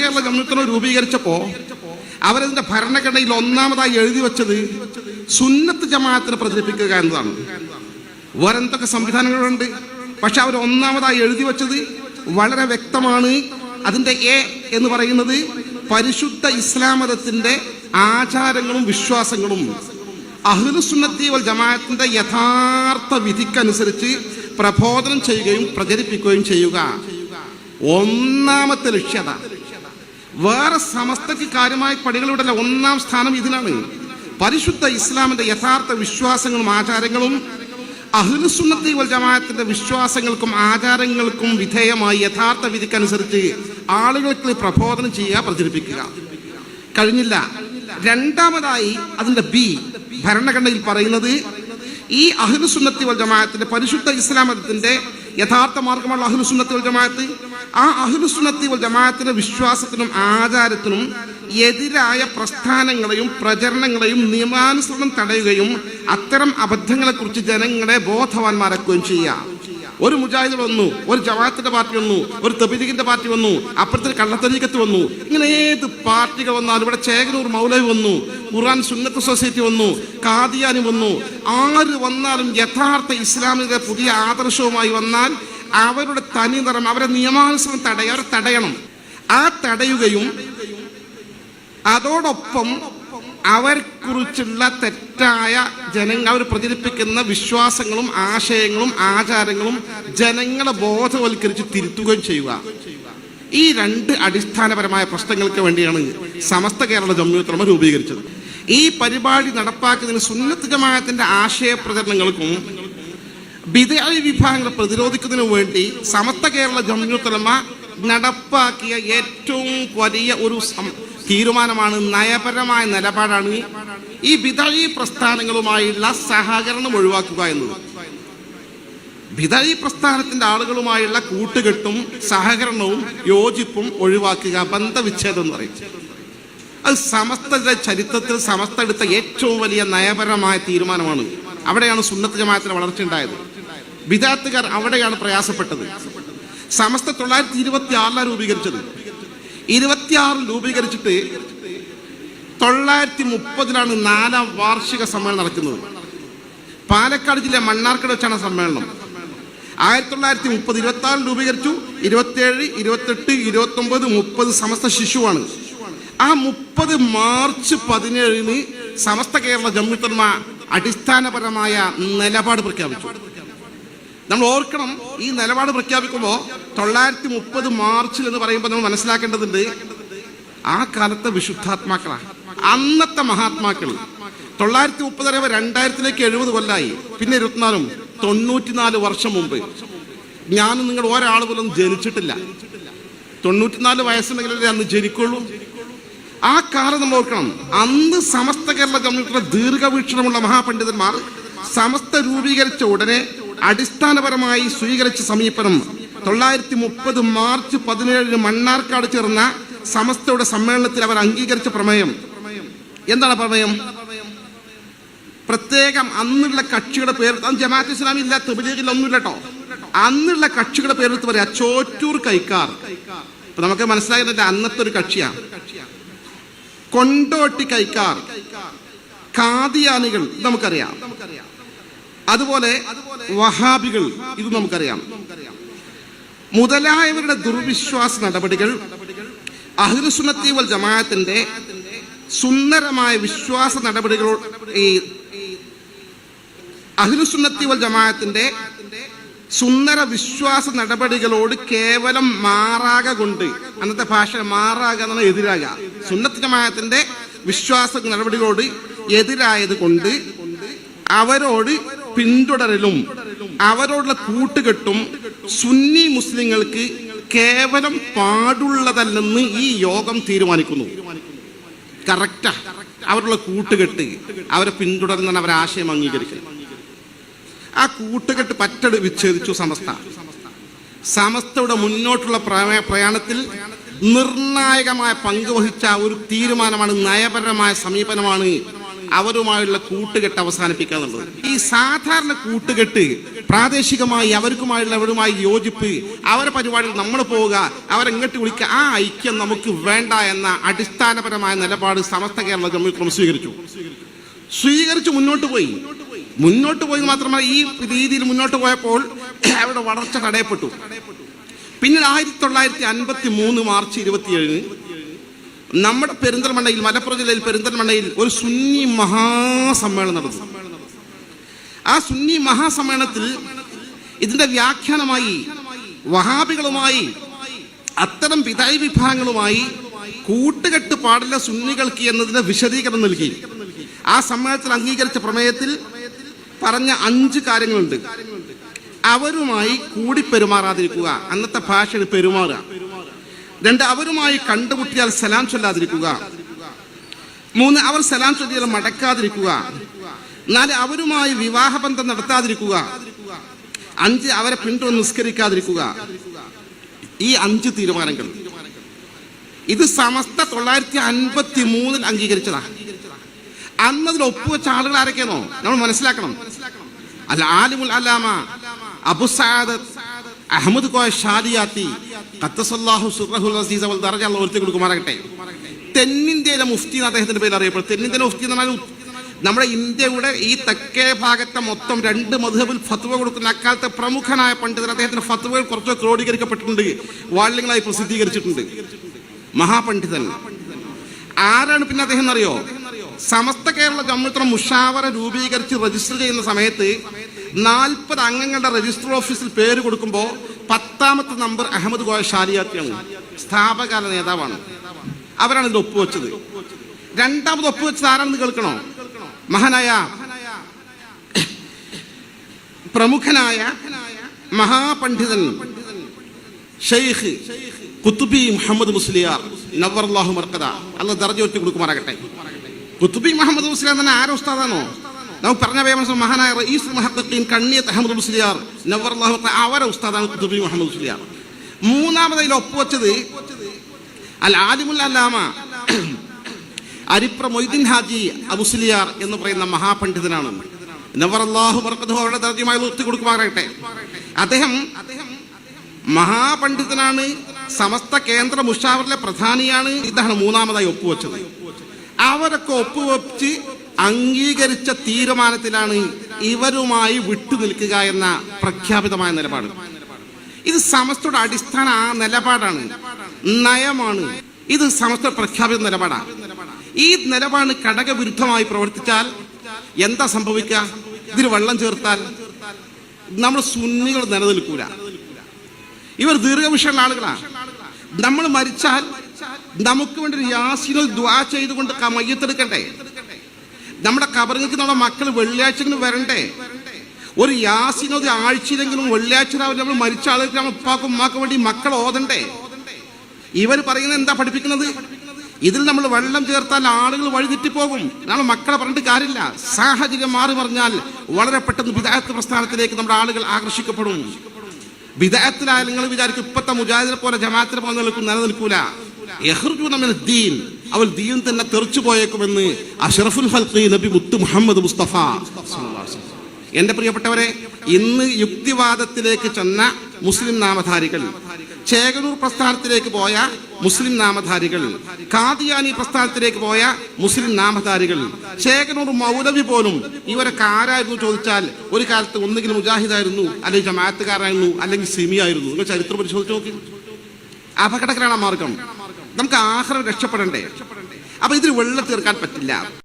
കേരള കമ്മ്യൂണിറ്റിനെ രൂപീകരിച്ചപ്പോ അവരതിന്റെ ഭരണഘടനയിൽ ഒന്നാമതായി എഴുതി വെച്ചത് സുന്നത്ത് ജമാഅത്തിനെ പ്രചരിപ്പിക്കുക എന്നതാണ്. വേറെ എന്തൊക്കെ സംവിധാനങ്ങളുണ്ട്? പക്ഷെ അവർ ഒന്നാമതായി എഴുതി വെച്ചത് വളരെ വ്യക്തമാണ്. അതിന്റെ എ എന്ന് പറയുന്നത് പരിശുദ്ധ ഇസ്ലാം മതത്തിന്റെ ആചാരങ്ങളും വിശ്വാസങ്ങളും അഹ്ലുസുന്നത്തി വൽ ജമാഅത്തിന്റെ യഥാർത്ഥ വിധിക്കനുസരിച്ച് പ്രബോധനം ചെയ്യുകയും പ്രചരിപ്പിക്കുകയും ചെയ്യുക. ഒന്നാമത്തെ ലക്ഷ്യത വേറെ സമസ്തക്ക് കാര്യമായ പടികളുടെ ഒന്നാം സ്ഥാനം ഇതിനാണ് പരിശുദ്ധ ഇസ്ലാമിന്റെ യഥാർത്ഥ വിശ്വാസങ്ങളും ആചാരങ്ങളും അഹ്ലുസുന്നത്തി വൽ ജമാഅത്തിന്റെ വിശ്വാസങ്ങൾക്കും ആചാരങ്ങൾക്കും വിധേയമായി യഥാർത്ഥ വിധിക്കനുസരിച്ച് ആളുകൾക്ക് പ്രബോധനം ചെയ്യുക പ്രചരിപ്പിക്കുക. കഴിഞ്ഞില്ല. രണ്ടാമതായി അതിന്റെ ബി ഭരണഘടനയിൽ പറയുന്നത് ഈ അഹ്ലുസുന്നത്തി വൽ ജമാഅത്തിന്റെ പരിശുദ്ധ ഇസ്ലാമത്തിന്റെ യഥാർത്ഥ മാർഗമുള്ള അഹ്ലുസുന്നത്തി വൽ ജമാഅത്ത്. ആ അഹുലുസുന്നത്തി ജമാഅത്തിന്റെ വിശ്വാസത്തിനും ആചാരത്തിനും എതിരായ പ്രസ്ഥാനങ്ങളെയും പ്രചരണങ്ങളെയും നിയമാനുസരണം തടയുകയും അത്തരം അബദ്ധങ്ങളെ കുറിച്ച് ജനങ്ങളെ ബോധവാന്മാരാക്കുകയും ചെയ്യാം. ഒരു മുജാഹിദ് വന്നു ഒരു ജമാഅത്തിന്റെ പാർട്ടി വന്നു ഒരു തബീലിഗിന്റെ പാർട്ടി വന്നു അപ്പുറത്തൊരു കള്ളത്തരീക്കത്ത് വന്നു. ഇങ്ങനെ ഏത് പാർട്ടികൾ വന്നാലും ഇവിടെ ചേകനൂർ മൗലവി വന്നു ഖുറാൻ സുന്നത്ത് സൊസൈറ്റി വന്നു കാദിയാനി വന്നു. ആര് വന്നാലും യഥാർത്ഥ ഇസ്ലാമിക പുതിയ ആദർശവുമായി വന്നാൽ അവരുടെ തനി നിറം അവരെ നിയമാനുസരണം തടയ അവരെ തടയണം. ആ തടയുകയും അതോടൊപ്പം അവർക്കുറിച്ചുള്ള തെറ്റായ ജനങ്ങൾ അവർ പ്രചരിപ്പിക്കുന്ന വിശ്വാസങ്ങളും ആശയങ്ങളും ആചാരങ്ങളും ജനങ്ങളെ ബോധവൽക്കരിച്ച് തിരുത്തുകയും ചെയ്യുക. ഈ രണ്ട് അടിസ്ഥാനപരമായ പ്രശ്നങ്ങൾക്ക് വേണ്ടിയാണ് സമസ്ത കേരള ജമ്മിയുത്തമ രൂപീകരിച്ചത്. ഈ പരിപാടി നടപ്പാക്കുന്നതിന് സുന്നത്ത് ജമാഅത്തിന്റെ ആശയ പ്രചരണങ്ങൾക്കും ബിദഅി വിഭാഗങ്ങളെ പ്രതിരോധിക്കുന്നതിനു വേണ്ടി സമസ്ത കേരള ജമ്മിയുത്തലമ നടപ്പാക്കിയ ഏറ്റവും വലിയ ഒരു തീരുമാനമാണ് നയപരമായ നിലപാടാണ് ഈ വിദഴി പ്രസ്ഥാനങ്ങളുമായുള്ള സഹകരണം ഒഴിവാക്കുക എന്നത്. വിദഴി പ്രസ്ഥാനത്തിന്റെ ആളുകളുമായുള്ള കൂട്ടുകെട്ടും സഹകരണവും യോജിപ്പും ഒഴിവാക്കുക ബന്ധവിച്ഛേദം എന്ന് പറയും. അത് സമസ്തയുടെ ചരിത്രത്തിൽ സമസ്ത എടുത്ത ഏറ്റവും വലിയ നയപരമായ തീരുമാനമാണ്. അവിടെയാണ് സുന്നത്ത് ജമാഅത്തിന് വളർച്ച ഉണ്ടായത്. ബിദാത്തുകാർ അവിടെയാണ് പ്രയാസപ്പെട്ടത്. സമസ്ത തൊള്ളായിരത്തി ഇരുപത്തി ആറിലാണ് രൂപീകരിച്ചത്. ഇരുപത്തിയാറിൽ രൂപീകരിച്ചിട്ട് തൊള്ളായിരത്തി മുപ്പതിലാണ് നാലാം വാർഷിക സമ്മേളനം നടക്കുന്നത്. പാലക്കാട് ജില്ല മണ്ണാർക്കട് വെച്ചാണ് സമ്മേളനം. ആയിരത്തി തൊള്ളായിരത്തി മുപ്പത് ഇരുപത്തി ആറിൽ രൂപീകരിച്ചു. ഇരുപത്തിയേഴ് ഇരുപത്തെട്ട് ഇരുപത്തി ഒമ്പത് മുപ്പത് സമസ്ത ശിശുവാണ്. ആ മുപ്പത് മാർച്ച് പതിനേഴിന് സമസ്ത കേരള ജമ്മിത്തന്മ അടിസ്ഥാനപരമായ നിലപാട് പ്രഖ്യാപിച്ചു. നമ്മൾ ഓർക്കണം ഈ നിലപാട് പ്രഖ്യാപിക്കുമ്പോൾ തൊള്ളായിരത്തി മുപ്പത് മാർച്ചിൽ എന്ന് പറയുമ്പോൾ നമ്മൾ മനസ്സിലാക്കേണ്ടതുണ്ട് ആ കാലത്തെ വിശുദ്ധാത്മാക്കളാണ് അന്നത്തെ മഹാത്മാക്കൾ. തൊള്ളായിരത്തി മുപ്പത് വരെ രണ്ടായിരത്തിലേക്ക് എഴുപത് കൊല്ലായി. പിന്നെ ഇരുപത്തിനാലും തൊണ്ണൂറ്റിനാല് വർഷം മുമ്പ്. ഞാനും നിങ്ങൾ ഒരാൾ പോലും ജനിച്ചിട്ടില്ല. തൊണ്ണൂറ്റിനാല് വയസ്സുണ്ടെങ്കിലല്ലേ അന്ന് ജനിക്കുള്ളൂ. ആ കാലം നമ്മൾ ഓർക്കണം. അന്ന് സമസ്ത കേരള കമ്മ്യൂണിറ്റിയുടെ ദീർഘവീക്ഷണമുള്ള മഹാപണ്ഡിതന്മാർ സമസ്ത രൂപീകരിച്ച ഉടനെ അടിസ്ഥാനപരമായി സ്വീകരിച്ച സമീപനം തൊള്ളായിരത്തി മുപ്പത് മാർച്ച് പതിനേഴിന് മണ്ണാർക്കാട് ചേർന്ന സമസ്തയുടെ സമ്മേളനത്തിൽ അവർ അംഗീകരിച്ച പ്രമേയം. എന്താണ് പ്രമേയം? പ്രത്യേകം അന്നുള്ള കക്ഷിയുടെ പേര് അന്ന് ജമാഅത്ത് ഇസ്ലാമി ഇല്ല തെബിലീഗിൽ ഒന്നുമില്ല കേട്ടോ അന്നുള്ള കക്ഷിയുടെ പേരെടുത്ത് പറയാ. ചോറ്റൂർ കൈക്കാർ. ഇപ്പൊ നമുക്ക് മനസ്സിലാകുന്നില്ല അന്നത്തെ ഒരു കക്ഷിയാ. കൊണ്ടോട്ടി കൈക്കാർ. കാതിയാനികൾ ഇത് നമുക്കറിയാം. അതുപോലെ വഹാബികൾ ഇത് നമുക്കറിയാം. മുതലായവരുടെ ദുർവിശ്വാസ നടപടികൾ അഹ്ലുസുന്നത്തി വൽ ജമാഅത്തിന്റെ സുന്ദരമായ വിശ്വാസ നടപടികൾ ഈ അഹ്ലുസുന്നത്തി വൽ ജമാഅത്തിന്റെ സുന്ദര വിശ്വാസ നടപടികളോട് കേവലം മാറാക കൊണ്ട് അന്നത്തെ ഭാഷ മാറാക എന്നാണ് എതിരാക സുന്നത്ത് ജമാഅത്തിന്റെ വിശ്വാസ നടപടികളോട് എതിരായത് കൊണ്ട് അവരോട് പിന്തുടരലും അവരോടുള്ള കൂട്ടുകെട്ടും സുന്നി മുസ്ലിങ്ങൾക്ക് കേവലം പാടുള്ളതല്ലെന്ന് ഈ യോഗം തീരുമാനിക്കുന്നു. കറക്റ്റാ. അവരുള്ള കൂട്ടുകെട്ട് അവരെ പിന്തുടരുന്ന അവരെ ആശയം അംഗീകരിക്കുന്നു ആ കൂട്ടുകെട്ട് പറ്റട് വിച്ഛേദിച്ചു സമസ്ത. സമസ്തയുടെ മുന്നോട്ടുള്ള പ്രയ- പ്രയാണത്തിൽ നിർണായകമായ പങ്ക് വഹിച്ച ഒരു തീരുമാനമാണ് നയപരമായ സമീപനമാണ് അവരുമായുള്ള കൂട്ടുകെട്ട് അവസാനിപ്പിക്കുക എന്നുള്ളത്. ഈ സാധാരണ കൂട്ടുകെട്ട് പ്രാദേശികമായി അവർക്കുമായുള്ള അവരുമായി യോജിപ്പ് അവരെ പരിപാടിയിൽ നമ്മൾ പോവുക അവരെങ്ങോട്ട് വിളിക്കുക ആ ഐക്യം നമുക്ക് വേണ്ട എന്ന അടിസ്ഥാനപരമായ നിലപാട് സമസ്ത കേരള ജമ്മിക്രമം സ്വീകരിച്ചു. സ്വീകരിച്ചു മുന്നോട്ട് പോയി. മുന്നോട്ട് പോയി മാത്രമല്ല ഈ രീതിയിൽ മുന്നോട്ട് പോയപ്പോൾ അവരുടെ വളർച്ച തടയപ്പെട്ടു. പിന്നീട് ആയിരത്തി തൊള്ളായിരത്തി അൻപത്തി മൂന്ന് മാർച്ച് ഇരുപത്തിയേഴിന് നമ്മുടെ പെരിന്തൽമണ്ണയിൽ മലപ്പുറം ജില്ലയിൽ പെരിന്തൽമണ്ണയിൽ ഒരു സുന്നി മഹാസമ്മേളനം നടന്നു. ആ സുന്നി മഹാസമ്മേളനത്തിൽ ഇതിന്റെ വ്യാഖ്യാനമായി വഹാബികളുമായി അത്തരം പിതായി വിഭാഗങ്ങളുമായി കൂട്ടുകെട്ട് പാടില്ല സുന്നികൾക്ക് എന്നതിന് വിശദീകരണം നൽകി. ആ സമ്മേളനത്തിൽ അംഗീകരിച്ച പ്രമേയത്തിൽ പറഞ്ഞ അഞ്ച് കാര്യങ്ങളുണ്ട്. അവരുമായി കൂടി പെരുമാറാതിരിക്കുക. അന്നത്തെ ഭാഷയിൽ പെരുമാറുക. രണ്ട് അവരുമായി കണ്ടുമുട്ടിയാൽ സലാം ചൊല്ലാതിരിക്കുക. മൂന്ന് അവർ സലാം ചൊല്ലിയാൽ മടക്കാതിരിക്കുക. നാല് അവരുമായി വിവാഹബന്ധം നടത്താതിരിക്കുക. അഞ്ച് അവരെ പിന്തുണ നിസ്കരിക്കാതിരിക്കുക. ഈ അഞ്ച് തീരുമാനങ്ങൾ. ഇത് സമസ്ത തൊള്ളായിരത്തി അൻപത്തി മൂന്നിൽ അംഗീകരിച്ചതാ. അന്നതിൽ ഒപ്പുവെച്ച ആളുകൾ ആരൊക്കെയാണോ നമ്മൾ മനസ്സിലാക്കണം. അല്ല ആലിമുൽ അലാമ അബു സഅദത്ത് അഹമ്മദ് കോയ ഷാദിയാത്തി കത്തസല്ലാഹു സുറഹുൽ അസീസ് അവൽ ദറജ അല്ലാഹു ഉയർത്തി കൊടുക്കുമാറാകട്ടെ തെന്നിന്ത്യയിലെ മുഫ്തി എന്ന് അദ്ദേഹത്തിന്റെ പേര് അറിയപ്പെടും. തെന്നിന്ത്യയിലെ മുഫ്തി എന്ന് പറഞ്ഞാൽ നമ്മുടെ ഇന്ത്യയുടെ ഈ തെക്കേ ഭാഗത്തെ മൊത്തം രണ്ട് മധുഹബിൽ ഫത്വ കൊടുക്കുന്ന അക്കാലത്തെ പ്രമുഖനായ പണ്ഡിതൻ അദ്ദേഹത്തിന്റെ ഫത്വകൾ കുറച്ചു ക്രോഡീകരിക്കപ്പെട്ടിട്ടുണ്ട്. വാളിങ്ങളായി പ്രസിദ്ധീകരിച്ചിട്ടുണ്ട്. മഹാപണ്ഡിതൻ. ആരാണ് പിന്നെ അദ്ദേഹം അറിയോ സമസ്ത കേരള ജമ്മിത്ര മുഷാവറ രൂപീകരിച്ച് രജിസ്റ്റർ ചെയ്യുന്ന സമയത്ത് നാൽപ്പത് അംഗങ്ങളുടെ രജിസ്റ്റർ ഓഫീസിൽ പേര് കൊടുക്കുമ്പോൾ പത്താമത്തെ നമ്പർ അഹമ്മദ് ഗോയ ഷാലിയാത്തിയാണ് സ്ഥാപകാല നേതാവാണ്. അവരാണ് ഇതിൽ ഒപ്പുവെച്ചത്. രണ്ടാമത് ഒപ്പുവെച്ചത് ആരാണെന്ന് കേൾക്കണോ? മഹാനായ പ്രമുഖനായ മഹാപണ്ഡിതൻ ഷെയ്ഖ് കുത്തുബി മുഹമ്മദ് മുസ്ലിയാർ നവർലാഹു മർക്കദ. അല്ല ദർജ ഒറ്റ കൊടുക്കുമാറാകട്ടെ. കുത്തുബി മുഹമ്മദ് മുസ്ലിയാർ തന്നെ ആരോ ഉസ്താദാണോ? നമുക്ക് പറഞ്ഞ പേമസം മഹാനായ റഈസ് മഹത്തീൻ കണ്ണിയത്ത് അഹമ്മദ് മുസ്ലിയാർ നവറല്ലാഹു അവരെ ഉസ്താദാണ് കുത്തുബി മുഹമ്മദ് മുസ്ലിയാർ മൂന്നാമതിൽ ഒപ്പുവെച്ചത് അൽ ആദിമുൽ അല്ലാമ അരിപ്ര മൊയ്തീൻ ഹാജി അബുസ്ലിയാർ എന്ന് പറയുന്ന മഹാപണ്ഡിതനാണ്. നവർ അള്ളാഹു അവരുടെ ദർജ്യമായി ഉയർത്തി കൊടുക്കുമാറാകട്ടെ. അദ്ദേഹം മഹാപണ്ഡിതനാണ് സമസ്ത കേന്ദ്ര മുഷാവറിലെ പ്രധാനിയാണ്. ഇതാണ് മൂന്നാമതായി ഒപ്പുവെച്ചത്. അവരൊക്കെ ഒപ്പുവെച്ച് അംഗീകരിച്ച തീരുമാനത്തിലാണ് ഇവരുമായി വിട്ടുനിൽക്കുക എന്ന പ്രഖ്യാപിതമായ നിലപാട്. ഇത് സമസ്തയുടെ അടിസ്ഥാന ആ നിലപാടാണ്. നയമാണ്. ഇത് സമസ്ത പ്രഖ്യാപിത നിലപാടാണ് ഈ നിലപാട് ഘടകവിരുദ്ധമായി പ്രവർത്തിച്ചാൽ എന്താ സംഭവിക്കുക? ഇതിന് വെള്ളം ചേർത്താൽ നമ്മൾ സുന്നികൾ നിലനിൽക്കൂല. ഇവർ ദീർഘവിഷയുള്ള ആളുകളാണ് നമ്മൾ മരിച്ചാൽ നമുക്ക് വേണ്ടി ഒരു യാസിനോ ദ്വാ ചെയ്തുകൊണ്ട് മയ്യത്തെടുക്കണ്ടേ? നമ്മുടെ കബറിലേക്ക് നമ്മുടെ മക്കൾ വെള്ളിയാഴ്ചയെങ്കിലും വരണ്ടേ? ഒരു യാസിന് ഒരു ആഴ്ചയിലെങ്കിലും വെള്ളിയാഴ്ച രാവിലെ നമ്മൾ മരിച്ച ആളുകൾക്ക് നമ്മൾ ഉപ്പാക്കും ഉമ്മാക്കും വേണ്ടി മക്കൾ ഓതണ്ടേ? ഇവർ പറയുന്നത് എന്താ പഠിപ്പിക്കുന്നത്? ഇതിൽ നമ്മൾ വെള്ളം ചേർത്താൽ ആളുകൾ വഴിതെറ്റിപ്പോകും. നമ്മൾ മക്കളെ പറഞ്ഞിട്ട് കാര്യമില്ല. സാഹചര്യം മാറി പറഞ്ഞാൽ വളരെ പെട്ടെന്ന് വിദായത്ത് പ്രസ്ഥാനത്തിലേക്ക് നമ്മുടെ ആളുകൾ ആകർഷിക്കപ്പെടും. വിദായത്തിലായ നിങ്ങൾ വിചാരിക്കും ഇപ്പത്തെ മുജാഹിദിനെ പോലെ ജമാഅത്തിനെ പോലെ നിൽക്കും നിലനിൽക്കൂല ദീൻ അവൾ ദീൻ തന്നെ തെറിച്ചു പോയേക്കുമെന്ന് അഷറഫുൽ ഹൽഖി നബി മുത്ത് മുഹമ്മദ് മുസ്തഫ. എന്റെ പ്രിയപ്പെട്ടവരെ ഇന്ന് യുക്തിവാദത്തിലേക്ക് ചെന്ന മുസ്ലിം നാമധാരികൾ ചേകനൂർ പ്രസ്ഥാനത്തിലേക്ക് പോയ മുസ്ലിം നാമധാരികൾ കാദിയാനി പ്രസ്ഥാനത്തിലേക്ക് പോയ മുസ്ലിം നാമധാരികൾ ചേകനൂർ മൗലവി പോലും ഇവരൊക്കെ ആരായിരുന്നു ചോദിച്ചാൽ ഒരു കാലത്ത് ഒന്നുകിൽ മുജാഹിദായിരുന്നു അല്ലെങ്കിൽ ജമാഅത്തുകാരായിരുന്നു അല്ലെങ്കിൽ സിമിയായിരുന്നു. നിങ്ങൾ ചരിത്രം പരിശോധിച്ച് നോക്കി. അപകടകരണ മാർഗം. നമുക്ക് ആഹാരം രക്ഷപ്പെടണ്ടേ? അപ്പൊ ഇതിൽ വെള്ളം തീർക്കാൻ പറ്റില്ല.